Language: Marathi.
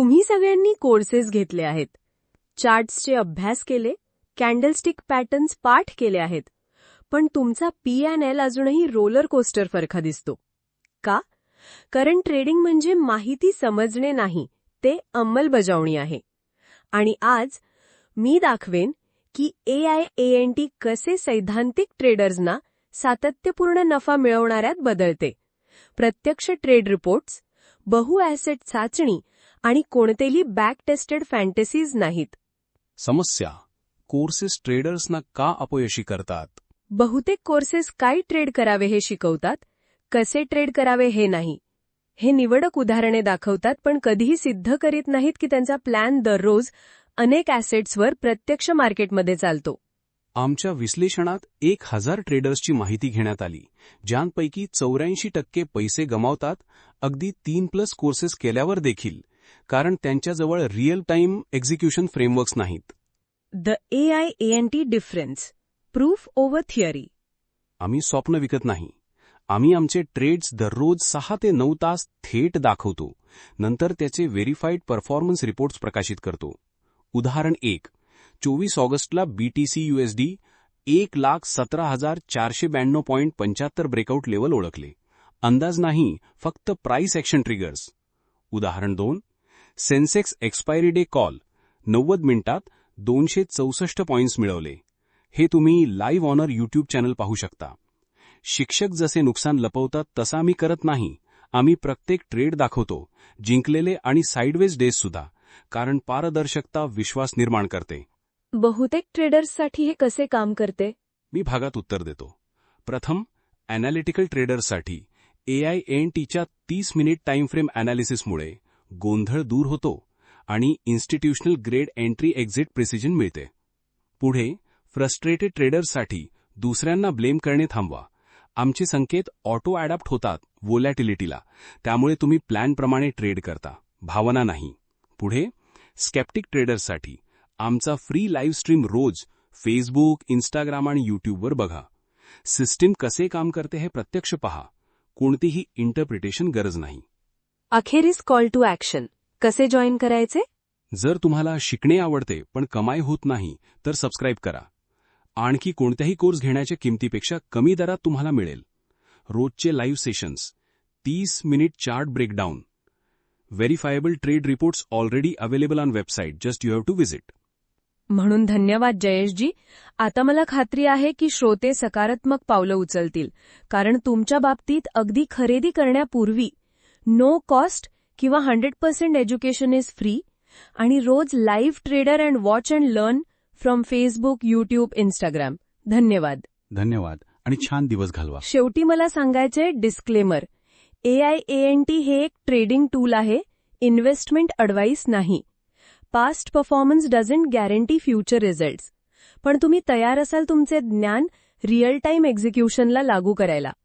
तुम्ही सगळ्यांनी कोर्सेस घेतले आहेत. चार्ट्सचे अभ्यास केले कॅन्डलस्टिक पॅटर्न्स पाठ केले आहेत. पण तुमचा पी एन एल अजूनही रोलर कोस्टर फरखा दिसतो. का? कारण ट्रेडिंग म्हणजे माहिती समजणे नाही ते अंमलबजावणी आहे. आणि आज मी दाखवेन की ए आय एन टी कसे सैद्धांतिक ट्रेडर्सना सातत्यपूर्ण नफा मिळवणाऱ्यात बदलते. प्रत्यक्ष ट्रेड रिपोर्ट्स बहु ॲसेट चाचणी आणि कोणतेही बॅक टेस्टेड फॅन्टसीज नाहीत. समस्या. कोर्सेस ट्रेडर्सना का अपयशी करतात? बहुतेक कोर्सेस काय ट्रेड करावे हे शिकवतात? कसे ट्रेड करावे हे नाही. हे निवडक उदाहरणे दाखवतात पण कधीही सिद्ध करीत नाहीत की त्यांचा प्लॅन दररोज अनेक ॲसेट्सवर प्रत्यक्ष मार्केटमध्ये चालतो. आमच्या विश्लेषणात एक हजार ट्रेडर्सची माहिती घेण्यात आली ज्यांपैकी चौऱ्याऐंशी टक्के पैसे गमावतात अगदी तीन प्लस कोर्सेस केल्यावर देखील. कारण त्यांच्याजवळ रिअल टाइम एक्झिक्युशन फ्रेमवर्क्स नाहीत. The A I N T difference proof over theory आम्ही स्वप्न विकत नाही. आम्ही आमचे ट्रेड्स दररोज सहा ते नऊ तास थेट दाखवतो. नंतर त्याचे व्हेरीफाईड परफॉर्मन्स रिपोर्ट्स प्रकाशित करतो. उदाहरण एक चोवीस ऑगस्टला बीटीसी युएसडी एक लाख सतरा हजार चारशे ब्याण्णव पॉईंट पंच्याहत्तर ब्रेकआउट लेवल ओळखले. अंदाज नाही फक्त प्राइस ॲक्शन ट्रिगर्स उदाहरण दोन सेन्सेक्स एक्सपायरी डे कॉल नव्वद मिनिटात दोनशे चौसष्ट पॉइंट्स मिळवले. हे तुम्ही लाईव्ह ऑनर यूट्यूब चॅनल पाहू शकता. शिक्षक जसे नुकसान लपवतात तसं आम्ही करत नाही. आम्ही प्रत्येक ट्रेड दाखवतो जिंकलेले आणि साईडवेज डेज सुद्धा कारण पारदर्शकता विश्वास निर्माण करते. बहुतेक ट्रेडर्ससाठी हे कसे काम करते? मी भागात उत्तर देतो. प्रथम अॅनालिटिकल ट्रेडर्ससाठी एआय एन टीच्या तीस मिनिट टाइम फ्रेम अॅनालिसिसमुळे गोंधळ दूर होतो आणि institutional grade entry exit precision मिळते. पुढे फ्रस्ट्रेटेड ट्रेडर्ससाठी दुसऱ्यांना ब्लेम करणे थांबवा. आमचे संकेत ऑटो अडॅप्ट होतात वोलॅटिलिटीला त्यामुळे तुम्ही प्लॅनप्रमाणे ट्रेड करता. भावना नाही. पुढे स्केप्टिक ट्रेडर्ससाठी आमचा फ्री लाईव्ह स्ट्रीम रोज फेसबुक इंस्टाग्राम आणि यूट्यूबवर बघा. सिस्टीम कसे काम करते हे प्रत्यक्ष पहा. कोणतीही इंटरप्रिटेशन गरज नाही. अखेरीस कॉल टू ॲक्शन. कसे जॉईन करायचे? जर तुम्हाला शिकणे आवडते पण कमाई होत नाही तर सबस्क्राईब करा. आणखी कोणत्याही कोर्स घेण्याच्या किमतीपेक्षा कमी दरात तुम्हाला मिळेल. रोजचे लाईव्ह सेशन्स तीस minute chart breakdown. Verifiable trade reports already available on website just you have to visit म्हणून धन्यवाद जयेशजी. आता मला खात्री आहे की श्रोते सकारात्मक पावलं उचलतील कारण तुमच्या बाबतीत अगदी खरेदी करण्यापूर्वी नो कॉस्ट किंवा hundred percent education is free आणि रोज live trader and watch and learn from Facebook YouTube Instagram धन्यवाद. धन्यवाद. आणि छान दिवस घालवा. शेवटी मला सांगायचंय disclaimer A I N T हे एक ट्रेडिंग टूल आहे. इन्व्हेस्टमेंट अडवाईस नाही. Past performance doesn't guarantee future results पण तुम्ही तयार असाल तुमचे ज्ञान रिअल टाइम एक्झिक्युशनला लागू करायला.